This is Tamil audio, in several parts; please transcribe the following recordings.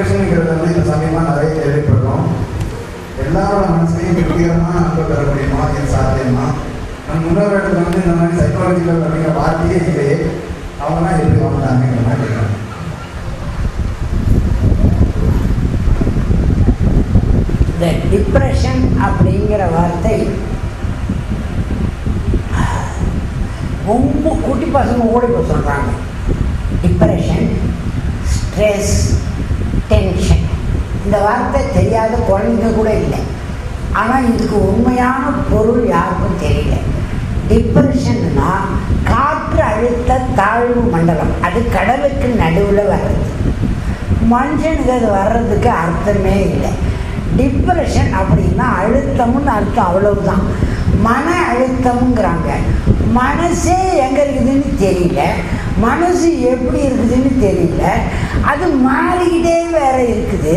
டிப்ரெஷனுங்கிறது வந்து இந்த சமயமாக நிறைய தேவைப்படுறோம் எல்லாரோட மனசுலையும் வெற்றிகரமாக அன்பு பெற முடியுமா? இது சாத்தியமா? நம்ம முன்னோர்கள் வந்து இந்த மாதிரி சைக்காலஜிக்கல் அப்படிங்கிற வார்த்தையே இல்லையே. அவங்களாம் எப்படி வந்தாங்கிற மாதிரி கேட்குறாங்க இந்த டிப்ரெஷன் அப்படிங்கிற வார்த்தை ரொம்ப குட்டி பசங்க ஓடி இப்போ சொல்கிறாங்க டிப்ரெஷன் ஸ்ட்ரெஸ் டென்ஷன் இந்த வார்த்தை தெரியாத குழந்தைங்க கூட இல்லை. ஆனால் இதுக்கு உண்மையான பொருள் யாருக்கும் தெரியல. டிப்ரெஷன்னா காற்று அழுத்த தாழ்வு மண்டலம். அது கடலுக்கு நடுவில் வர்றது. மனுஷனுக்கு அது வர்றதுக்கு அர்த்தமே இல்லை. டிப்ரெஷன் அப்படின்னா அழுத்தம்னு அர்த்தம் அவ்வளவுதான். மன அழுத்தம்ங்கிறாங்க. மனசே எங்கே இருக்குதுன்னு தெரியல. மனசு எப்படி இருக்குதுன்னு தெரியல. அது மாறிக்கிட்டே வேற இருக்குது.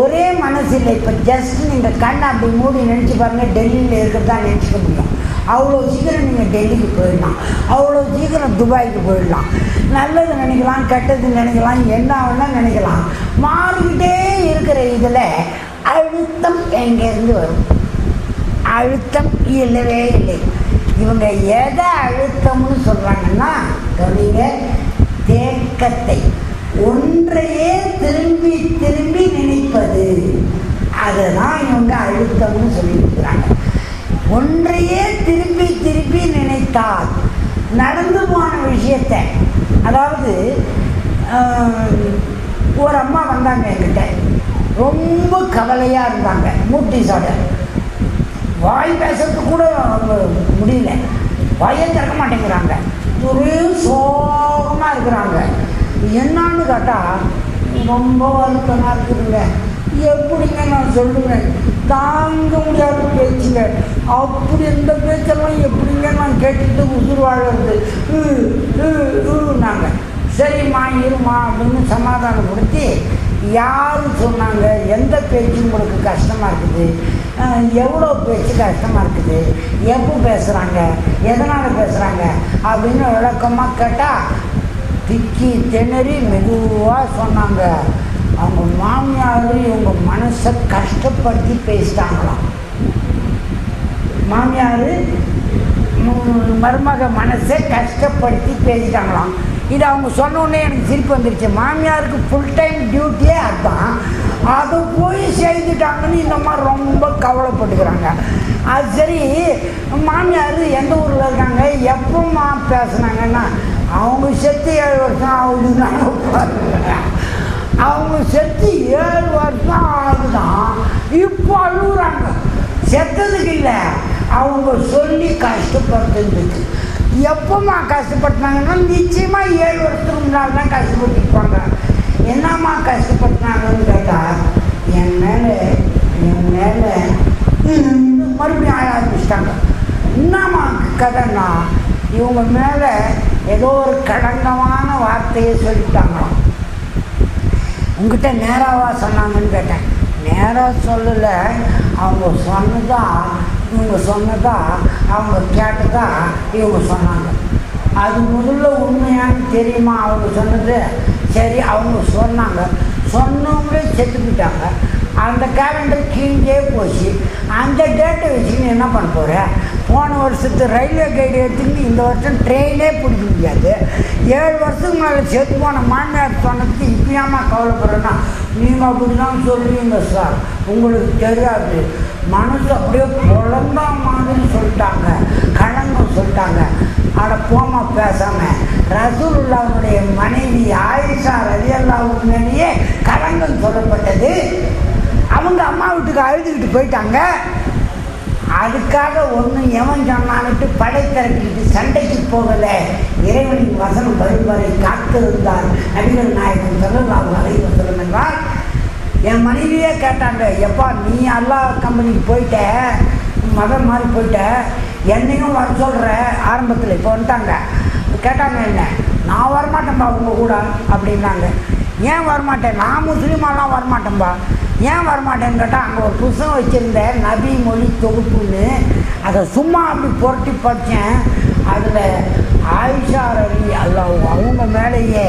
ஒரே மனசு இல்லை. இப்போ ஜஸ்ட் நீங்கள் கண்ணை அப்படி மூடி நினச்சி பாருங்கள் டெல்லியில் இருக்கிறதா நினச்சிக்க முடியும். அவ்வளோ சீக்கிரம் நீங்கள் டெல்லிக்கு போயிடலாம். அவ்வளோ சீக்கிரம் துபாய்க்கு போயிடலாம். நல்லது நினைக்கலாம் கெட்டது நினைக்கலாம் என்ன வேணால் நினைக்கலாம். மாறிக்கிட்டே இருக்கிற இதில் அழுத்தம் எங்கேருந்து வரும்? அழுத்தம் இல்லவே இல்லை. இவங்க எதை அழுத்தம்னு சொல்கிறாங்கன்னா கவிங்க தேக்கத்தை. ஒன்றையே திரும்பி திரும்பி நினைப்பது. அதை தான் இவங்க அழுத்தம்னு சொல்லியிருக்கிறாங்க. ஒன்றையே திரும்பி திரும்பி நினைத்தால் நடந்து போன விஷயத்தை அதாவது ஒரு அம்மா வந்தாங்க என்கிட்ட. ரொம்ப கவலையாக இருந்தாங்க மூட்டிஸோட வாய் பேசுறதுக்கு கூட அவங்க முடியல. வாயே திறக்க மாட்டேங்கிறாங்க. ஒரே சோகமாக இருக்கிறாங்க. என்னன்னு கேட்டால் ரொம்ப வருத்தமாக இருக்குதுங்க. எப்படிங்க நான் சொல்லுவேன்? தாங்க முடியாத பேச்சுங்க. அப்படி இந்த பேச்செல்லாம் எப்படிங்க நான் கேட்டுட்டு உசுர் வாழறது? நாங்கள் சரிம்மா இருமா அப்படின்னு சமாதானப்படுத்தி யார் சொன்னாங்க எந்த பேச்சு உங்களுக்கு கஷ்டமாக இருக்குது? எவ்வளோ பேச்சு கஷ்டமாக இருக்குது? எப்போ பேசுகிறாங்க எதனால் பேசுகிறாங்க அப்படின்னு விளக்கமாக கேட்டால் திக்கி திணறி மெதுவாக சொன்னாங்க. அவங்க மாமியார் இவங்க மனசை கஷ்டப்படுத்தி பேசிட்டாங்களாம். மாமியார் மருமக மனசை கஷ்டப்படுத்தி பேசிட்டாங்களாம். இது அவங்க சொன்னோடனே எனக்கு சிரிப்பு வந்துருச்சு. மாமியாருக்கு ஃபுல் டைம் டியூட்டியே அதுதான். அதை போய் செய்துட்டாங்கன்னு இந்த மாதிரி ரொம்ப கவலைப்பட்டுக்கிறாங்க. அது சரி மாமியார் எந்த ஊரில் இருக்காங்க? எப்போம்மா பேசுனாங்கன்னா அவங்க செத்து ஏழு வருஷம் ஆகுதுன்னு அவங்க செத்து ஏழு வருஷம் ஆகுதான் இப்போ அழுகுறாங்க. செத்ததுக்கு இல்லை அவங்க சொல்லி கஷ்டப்படுத்துறதுக்கு. எப்போம்மா கஷ்டப்பட்டாங்கன்னா நிச்சயமாக ஏழு வருஷத்துக்கு முன்னால் தான் கஷ்டப்பட்டுருப்பாங்க. என்னம்மா கஷ்டப்பட்டாங்கன்னு கேட்டால் என் மேலே என் மேலே மறுபடியும் ஆய ஆரம்பிச்சிட்டாங்க. என்னம்மா கதைன்னா இவங்க மேலே ஏதோ ஒரு கடங்கமான வார்த்தையை சொல்லிட்டாங்களாம். உங்ககிட்ட நேராவா சொன்னாங்கன்னு கேட்டேன். நேராக சொல்லலை அவங்க சொன்னதா இவங்க சொன்னதா அவங்க கேட்டதா இவங்க சொன்னாங்க. அது முதல்ல உண்மையானு தெரியுமா? அவங்க சொன்னது சரி அவங்க சொன்னாங்க. சொன்னவங்களே செத்து போயிட்டாங்க அந்த கேலண்டர் கீழே போச்சு. அந்த டேட்டை வச்சுன்னு என்ன பண்ண போகிற போன வருஷத்து ரயில்வே கைடு எடுத்துக்கிட்டு இந்த வருஷம் ட்ரெயினே பிடிக்க முடியாது. ஏழு வருஷத்துக்கு மேலே செத்து போன மாமியார் சொன்னதுக்கு இப்பயாமா கவலைப்படுறேன்னா நீங்கள் அப்படி தான் சொல்லுவீங்க சார் உங்களுக்கு தெரியாது. மனசு அப்படியே குழந்தா மாதிரி சொல்லிட்டாங்க. கலங்கம் சொல்லிட்டாங்க. அட போமா பேசாம. ரசூலுல்லாவுடைய மனைவி ஆயிஷா ரலியல்லாவுக்கு மேலேயே கலங்கம் சொல்லப்பட்டது. அவங்க அம்மா வீட்டுக்கு அழுதுகிட்டு போயிட்டாங்க. அதுக்காக ஒன்று எவன் சொன்னான்ட்டு படை திரட்டிக்கிட்டு சண்டைக்கு போகலை. இறைவனின் வசனம் வரும் வரை காத்திருந்தார் நபிகள் நாயகன் சொல்லலாம் வரைவு சொல்லும் என்றால் என் மனைவியே கேட்டாங்க எப்பா நீ அல்லா கம்பெனிக்கு போயிட்ட? மதம் மாதிரி போயிட்ட? என்னையும் வர சொல்கிற ஆரம்பத்தில் இப்போ வந்துட்டாங்க. கேட்டாங்க என்ன? நான் வரமாட்டேன்பா உங்கள் கூட? அப்படின்னாங்க. ஏன் வரமாட்டேன்? நான் முஸ்லீமாலாம் வரமாட்டேன்பா. ஏன் வரமாட்டேன்னு கேட்டால் அங்கே ஒரு புஸ்தகம் வச்சுருந்த நபி மொழி தொகுப்புன்னு. அதை சும்மா அப்படி புரட்டி படித்தேன் அதில் ஆயிஷா ரவி அல்ல அவங்க மேலேயே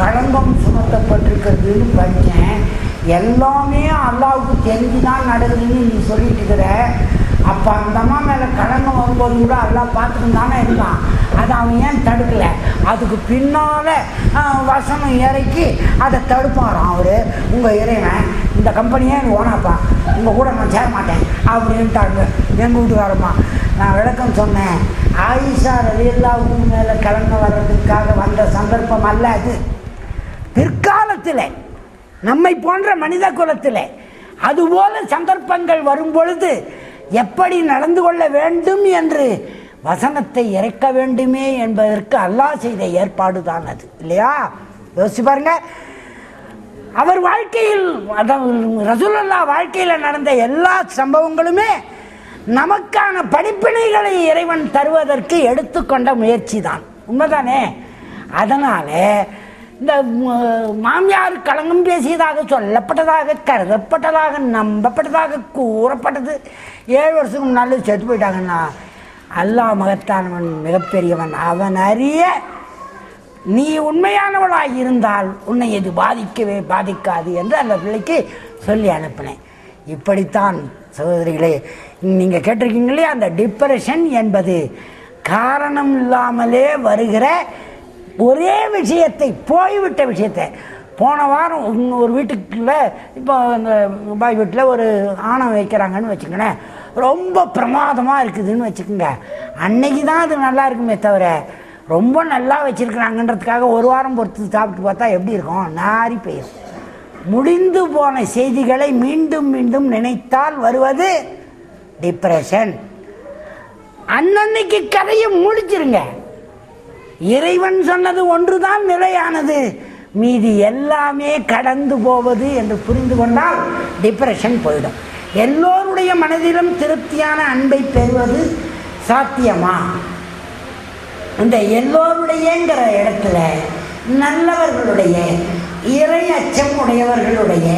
களங்கம் சுமத்தப்பட்டிருக்கிறதுன்னு படித்தேன் எல்லாமே அல்லாவுக்கு தெரிஞ்சு தான் நடக்குதுன்னு நீ சொல்லிட்டு இருக்கிற. அப்போ அந்த அம்மா மேலே கலங்கம் வரும்போது கூட எல்லாம் பார்த்துட்டு தானே இருந்தான். அதை அவன் ஏன் தடுக்கலை? அதுக்கு பின்னால் வசனம் இறக்கி அதை தடுப்பாரான் அவர். உங்கள் இறைவன் இந்த கம்பெனியே எனக்கு ஓனாப்பான் உங்கள் கூட நான் சேர மாட்டேன். அப்படின்ட்டாங்க. எங்கள் வீட்டுக்காரம்மா நான் விளக்கம் சொன்னேன். ஆயிஷா ரலியல்லாவுக்கு மேலே கலங்க வர்றதுக்காக வந்த சந்தர்ப்பம் அல்ல அது. பிற்காலத்தில் நம்மை போன்ற மனித குலத்தில். அதுபோல சந்தர்ப்பங்கள் வரும் பொழுது எப்படி நடந்து கொள்ள வேண்டும் என்று வசனத்தை இறக்க வேண்டுமே என்பதற்கு அல்லாஹ் செய்த ஏற்பாடு தான் அது. இல்லையா? யோசிச்சு பாருங்க. அவர் வாழ்க்கையில் ரசூலல்லா வாழ்க்கையில் நடந்த எல்லா சம்பவங்களுமே நமக்கான படிப்பினைகளை இறைவன் தருவதற்கு எடுத்துக்கொண்ட முயற்சி தான் உண்மைதானே? அதனால் இந்த மாமியார் களங்கம் பேசியதாக சொல்லப்பட்டதாக கருதப்பட்டதாக நம்பப்பட்டதாக கூறப்பட்டது. ஏழு வருஷத்துக்கு முன்னாலே செத்து போயிட்டாங்கன்னா அல்லாஹ் மகத்தானவன் மிகப்பெரியவன். அவன் அறிய நீ உண்மையானவளாக இருந்தால் உன்னை இது பாதிக்கவே பாதிக்காது என்று அந்த பிள்ளைக்கு சொல்லி அனுப்பினேன். இப்படித்தான் சகோதரிகளே நீங்கள் கேட்டிருக்கீங்களே அந்த டிப்ரெஷன் என்பது காரணம் இல்லாமலே வருகிற ஒரே விஷயத்தை போய்விட்ட விஷயத்தை. போன வாரம் இன்னும் ஒரு வீட்டுக்குள்ள இப்போ அந்த பாய் வீட்டில் ஒரு ஆணம் வைக்கிறாங்கன்னு வச்சுக்கோங்களேன். ரொம்ப பிரமாதமாக இருக்குதுன்னு வச்சுக்கோங்க. அன்னைக்கு தான் அது நல்லா இருக்குமே தவிர ரொம்ப நல்லா வச்சுருக்குறாங்கன்றதுக்காக ஒரு வாரம் பொறுத்து சாப்பிட்டு பார்த்தா எப்படி இருக்கும்? நாரி போயிடும் முடிந்து போன செய்திகளை மீண்டும் மீண்டும் நினைத்தால் வருவது டிப்ரெஷன் அன்னன்னைக்கு கதையை முடிச்சிருங்க. இறைவன் சொன்னது ஒன்றுதான் நிலையானது. மீதி எல்லாமே கடந்து போவது என்று புரிந்து கொண்டால் டிப்ரெஷன் போயிடும். எல்லோருடைய மனதிலும் திருப்தியான அன்பை பெறுவது சாத்தியமா? இந்த எல்லோருடையங்கிற இடத்துல நல்லவர்களுடைய இறை அச்சம் உடையவர்களுடைய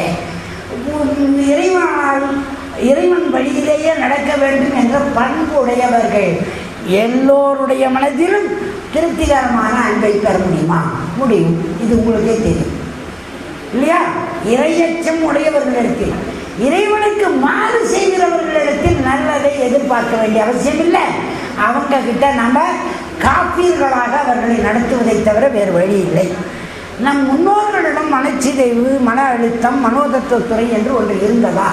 இறைவனால் இறைவன் வழியிலேயே நடக்க வேண்டும் என்ற பண்பு உடையவர்கள் எல்லோருடைய மனதிலும் திருப்திகரமான அன்பை பெற முடியுமா? முடியும். இது உங்களுக்கே தெரியும். இல்லையா? இறையச்சம் உடையவர்களிடத்தில் இறைவனுக்கு மாறு செய்கிறவர்களிடத்தில் நல்லதை எதிர்பார்க்க வேண்டிய அவசியம் இல்லை. அவங்க கிட்ட நம்ம காப்பீர்களாக அவர்களை நடத்துவதை தவிர வேறு வழி இல்லை. நம் முன்னோர்களிடம் மனச்சிதைவு மன அழுத்தம் மனோதத்துவத்துறை என்று ஒன்று இருந்ததா?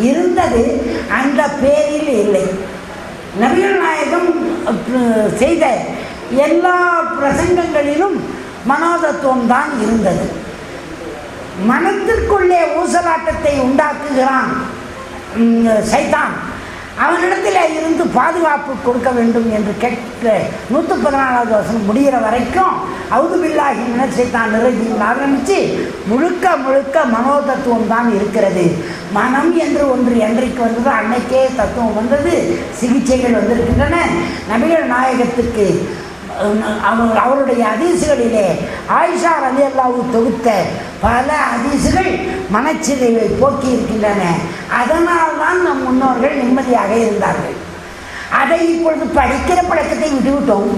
இருந்தது. அந்த பேரில் இல்லை. நவீன நாயகம் செய்த எல்லா பிரசங்கங்களிலும் மனோதத்துவம் தான் இருந்தது. மனத்திற்குள்ளே ஊசலாட்டத்தை உண்டாக்குகிறான் சைதான் சைத்தான். அவனிடத்தில் இருந்து பாதுகாப்பு கொடுக்க வேண்டும் என்று கேட்க நூற்றி பதினாலாவது வருஷம் முடிகிற வரைக்கும் அவுதுபில்லாகி பில்லாகி சைத்தான் நிறைஞ்சின்னு ஆரம்பித்து முழுக்க முழுக்க மனோதத்துவம் தான் இருக்கிறது. மனம் என்று ஒன்று என்றைக்கு வந்ததோ அன்னைக்கே தத்துவம் வந்தது. சிகிச்சைகள் வந்திருக்கின்றன. நபிகள் நாயகத்துக்கு அவருடைய அதிசுகளிலே ஆயிஷா அலி அல்லாவு தொகுத்த பல அதிசுகள் மனச்சிதைவை போக்கி இருக்கின்றன அதனால் தான் நம் முன்னோர்கள் நிம்மதியாக இருந்தார்கள். அதை இப்பொழுது படிக்கிற பழக்கத்தை விட்டுவிட்டோம்.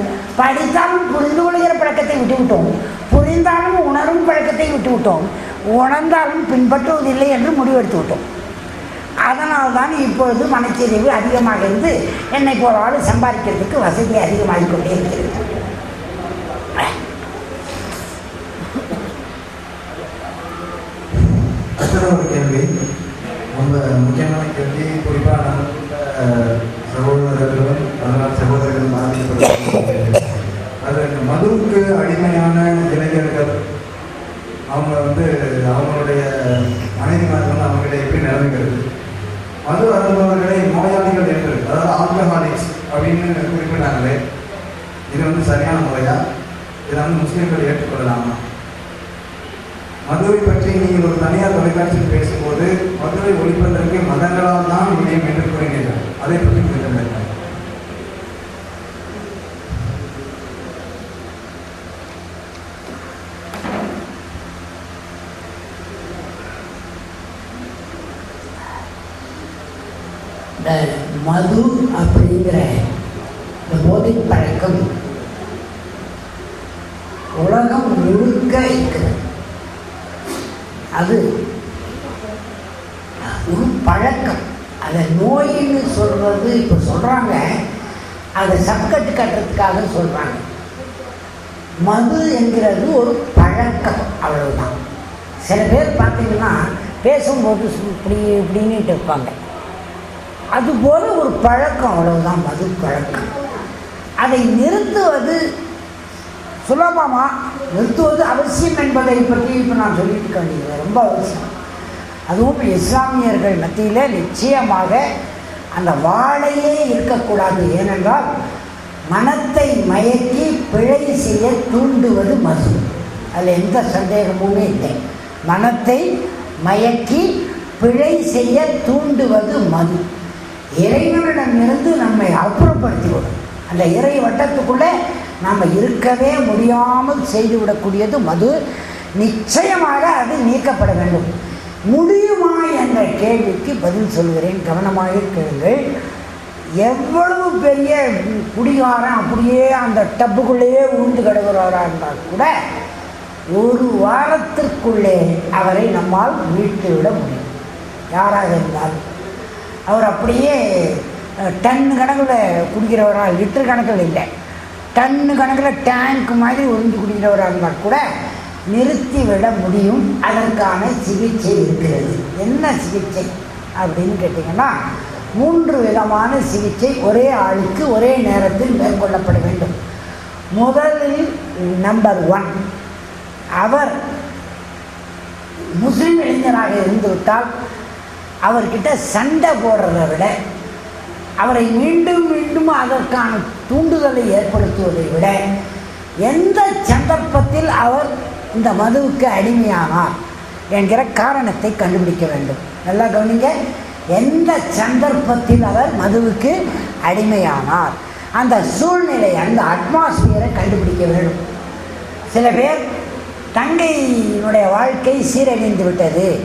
படித்தாலும் புரிந்து கொள்கிற பழக்கத்தை விட்டுவிட்டோம். புரிந்தாலும் உணரும் பழக்கத்தை விட்டுவிட்டோம். உணர்ந்தாலும் பின்பற்றுவதில்லை என்று முடிவெடுத்து விட்டோம் அதனால் தான் இப்பொழுது மனச்சிதைவு அதிகமாக இருந்து என்னை போல சம்பாதிக்கிறதுக்கு வசதி அதிகமாகிக் கொண்டே இருக்கிறது. அடுத்தது ஒரு கேள்வி. ரொம்ப முக்கியமான கேள்வி குறிப்பாக சகோதரர்களும் அதனால் சகோதரர்கள் பாதிக்கப்படுகிறார்கள் அதில் மதுவுக்கு அடிமையான இளைஞர்கள் அவங்க வந்து அவங்களுடைய மனைவிமார்கள் வந்து அவங்ககிட்ட எப்படி நிலைமைகள் மது அருந்தவர்களை நோயாளிகள் என்று அதாவது ஆல்கஹாலிக்ஸ் அப்படின்னு குறிப்பிட்டாங்களே இது வந்து சரியான முறையா? இதை வந்து முஸ்லீம்கள் ஏற்றுக்கொள்ளலாமா? மதுவை பற்றி நீங்கள் ஒரு தனியார் தொலைக்காட்சியில் பேசும்போது மதுவை ஒழிப்பதற்கு மதங்களால் தான் முடியும் என்று கூறினீர்கள். அதை பற்றி குறிப்பிட்டார்கள் மது அப்படிங்கிற இந்த போதைப் பழக்கம் உலகம் முழுக்க இருக்கிறது. அது ஒரு பழக்கம். அதை நோயின்னு சொல்கிறது இப்போ சொல்கிறாங்க அதை சப்கட்டு கட்டுறதுக்காக சொல்கிறாங்க மது என்கிறது ஒரு பழக்கம் அவ்வளவுதான். சில பேர் பார்த்தீங்கன்னா பேசும்போது இப்படி இப்படின்னுட்டு இருப்பாங்க. அதுபோல ஒரு பழக்கம் அவ்வளவுதான் மது பழக்கம். அதை நிறுத்துவது சுலபமாக நிறுத்துவது அவசியம் என்பதை பற்றி இப்போ நான் சொல்லிட்டு இருக்க ரொம்ப அவசியம். அதுவும் இஸ்லாமியர்கள் மத்தியில் நிச்சயமாக அந்த வாழையே இருக்கக்கூடாது. ஏனென்றால் மனத்தை மயக்கி பிழை செய்ய தூண்டுவது மது. அதில் எந்த சந்தேகமுமே இல்லை. மனத்தை மயக்கி பிழை செய்ய தூண்டுவது மது. இறைவனிடமிருந்து நம்மை அப்புறப்படுத்தி விடும் அந்த இறை வட்டத்துக்குள்ளே நாம் இருக்கவே முடியாமல் செய்துவிடக்கூடியது மது. நிச்சயமாக அது நீக்கப்பட வேண்டும். முடியுமா என்ற கேள்விக்கு பதில் சொல்கிறேன் கவனமாக கேளுங்கள். எவ்வளவு பெரிய குடிகாரன் அப்படியே அந்த டப்புக்குள்ளேயே உழுந்து கிடக்கிறவரா இருந்தால் கூட ஒரு வாரத்திற்குள்ளே அவரை நம்மால் மீட்டு விட முடியும். யாராக இருந்தாலும். அவர் அப்படியே டன் கணக்கில் குடிக்கிறவரா லிட்டர் கணக்கில் இல்லை. டன்னு கணக்கில் டேங்க் மாதிரி உறிஞ்சு குடிக்கிறவராக இருந்தால் கூட நிறுத்தி விட முடியும். அதற்கான சிகிச்சை இருக்கிறது. என்ன சிகிச்சை அப்படின்னு கேட்டிங்கன்னா மூன்று விதமான சிகிச்சை ஒரே ஆளுக்கு ஒரே நேரத்தில் மேற்கொள்ளப்பட வேண்டும். முதலில் நம்பர் ஒன் அவர் முஸ்லீம் இளைஞராக இருந்துவிட்டால் அவர்கிட்ட சண்டை போடுறத விட அவரை மீண்டும் மீண்டும் அதற்கான தூண்டுதலை ஏற்படுத்துவதை விட எந்த சந்தர்ப்பத்தில் அவர் இந்த மதுவுக்கு அடிமையானார் என்கிற காரணத்தை கண்டுபிடிக்க வேண்டும். நல்லா கவனிங்க. எந்த சந்தர்ப்பத்தில் அவர் மதுவுக்கு அடிமையானார்? அந்த சூழ்நிலை அந்த அட்மாஸ்பியரை கண்டுபிடிக்க வேண்டும். சில பேர் தங்கையினுடைய வாழ்க்கை சீரழிந்து விட்டது.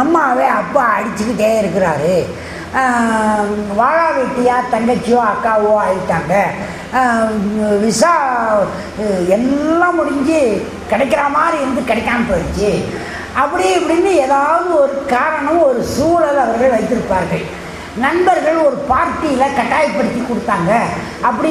அம்மாவே அப்பா அடிச்சுக்கிட்டே இருக்கிறாரு. வாழா வெட்டியா தங்கச்சியோ அக்காவோ ஆயிட்டாங்க. விசா எல்லாம் முடிஞ்சு கிடைக்கிற மாதிரி இருந்து கிடைக்காம போயிடுச்சு. அப்படி இப்படின்னு ஏதாவது ஒரு காரணம் ஒரு சூழல் அவர்கள் வைத்திருப்பார்கள். நண்பர்கள் ஒரு பார்ட்டியில் கட்டாயப்படுத்தி கொடுத்தாங்க. அப்படி